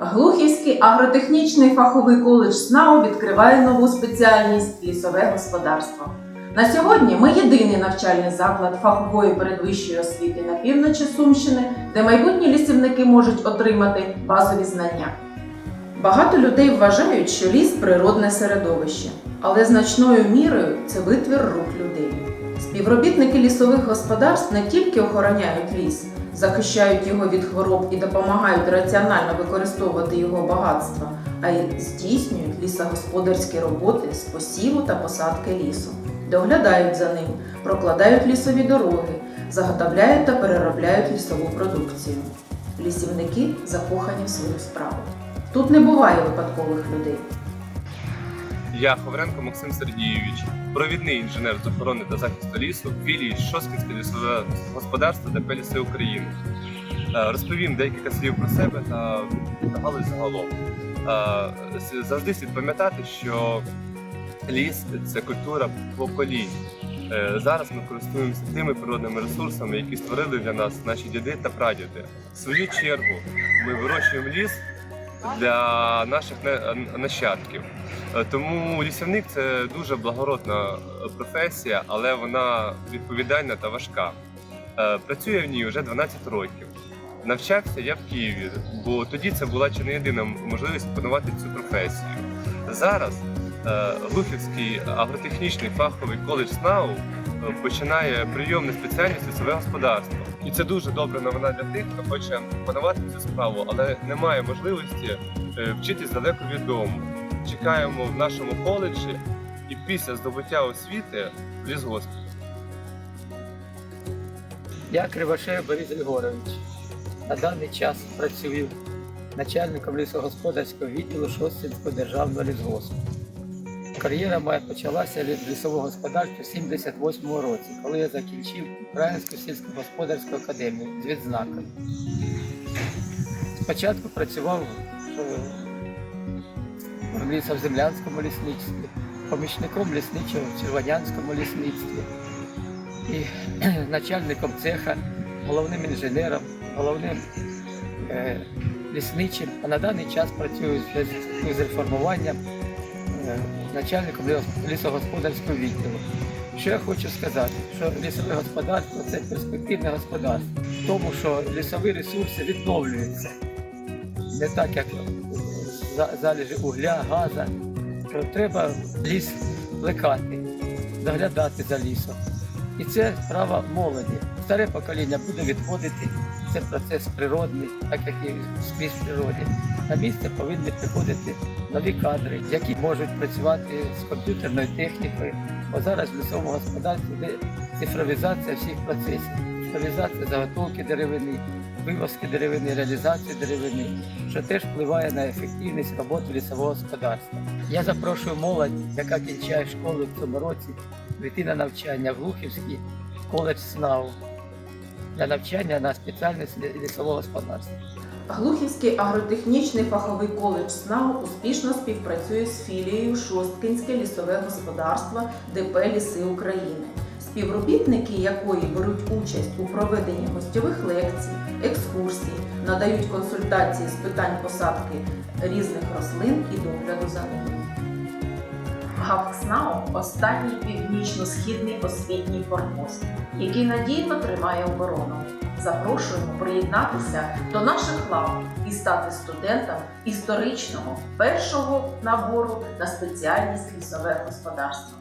Глухівський агротехнічний фаховий коледж СНАУ відкриває нову спеціальність лісове господарство. На сьогодні ми єдиний навчальний заклад фахової передвищої освіти на півночі Сумщини, де майбутні лісівники можуть отримати базові знання. Багато людей вважають, що ліс природне середовище, але значною мірою це витвір рук людей. Співробітники лісових господарств не тільки охороняють ліс, захищають його від хвороб і допомагають раціонально використовувати його багатства, а й здійснюють лісогосподарські роботи з посіву та посадки лісу, доглядають за ним, прокладають лісові дороги, заготовляють та переробляють лісову продукцію. Лісівники закохані в свою справу. Тут не буває випадкових людей. Я Ховренко Максим Сергійович, провідний інженер з охорони та захисту лісу філії Шоскінське лісове господарство ДП «Ліси України. Е, Розповім декілька слів про себе та та галузь загалом. Е, Завжди слід пам'ятати, що ліс це культура поколінь. Е, Зараз ми користуємося тими природними ресурсами, які створили для нас наші діди та прадіди. В свою чергу ми вирощуємо ліс для наших на- нащадків. Е, Тому лісівник це дуже благородна е, професія, але вона відповідальна та важка. Е, Працюю в ній вже 12 років. Навчався я в Києві, бо тоді це була чи не єдина можливість опанувати цю професію. Зараз Глухівський агротехнічний фаховий коледж СНАУ починає прийомну спеціальність лісове господарство. І це дуже добра новина для тих, хто хоче опанувати цю справу, але не має можливості вчитись далеко від дому чекаємо в нашому коледжі і після здобуття освіти в лісгоспі. Я Кривошеєв Борис Григорович. На даний час працюю начальником лісогосподарського відділу Шостинського державного лісгоспу. Кар'єра моя почалася від лісового господарства в 78-му році, коли я закінчив Українську сільськогосподарську академію з відзнакою. Спочатку працював в лісоземлянському лісництві, помічником лісничого в Червонянському лісництві і начальником цеха, головним інженером, головним е, лісничим, а на даний час працюю з, реформуванням е, начальником лісогосподарського відділу. Що я хочу сказати, що лісове господарство це перспективне господарство, тому що лісові ресурси відновлюються. Не так, як залежі угля, газа. Треба ліс плекати, доглядати за лісом. І це справа молоді. Старе покоління буде відходити. Це процес природний, так як і скрізь в природі. На місце повинні приходити нові кадри, які можуть працювати з комп'ютерною технікою. Бо зараз в лісовому господарстві йде цифровізація всіх процесів, цифровізація заготовки деревини, вивозки деревини, реалізації деревини, що теж впливає на ефективність роботи лісового господарства. Я запрошую молодь, яка кінчає школу в цьому році, прийти на навчання в Глухівський коледж СНАУ для навчання на спеціальність лісового господарства. Глухівський агротехнічний фаховий коледж СНАУ успішно співпрацює з філією Шосткинське лісове господарство ДП Ліси України, співробітники якої беруть участь у проведенні гостьових лекцій, екскурсій, надають консультації з питань посадки різних рослин і догляду за ними. ГАВКСНАУ – останній північно-східний освітній форпост, який надійно тримає оборону. Запрошуємо приєднатися до наших лав і стати студентом історичного першого набору на спеціальність лісове господарство.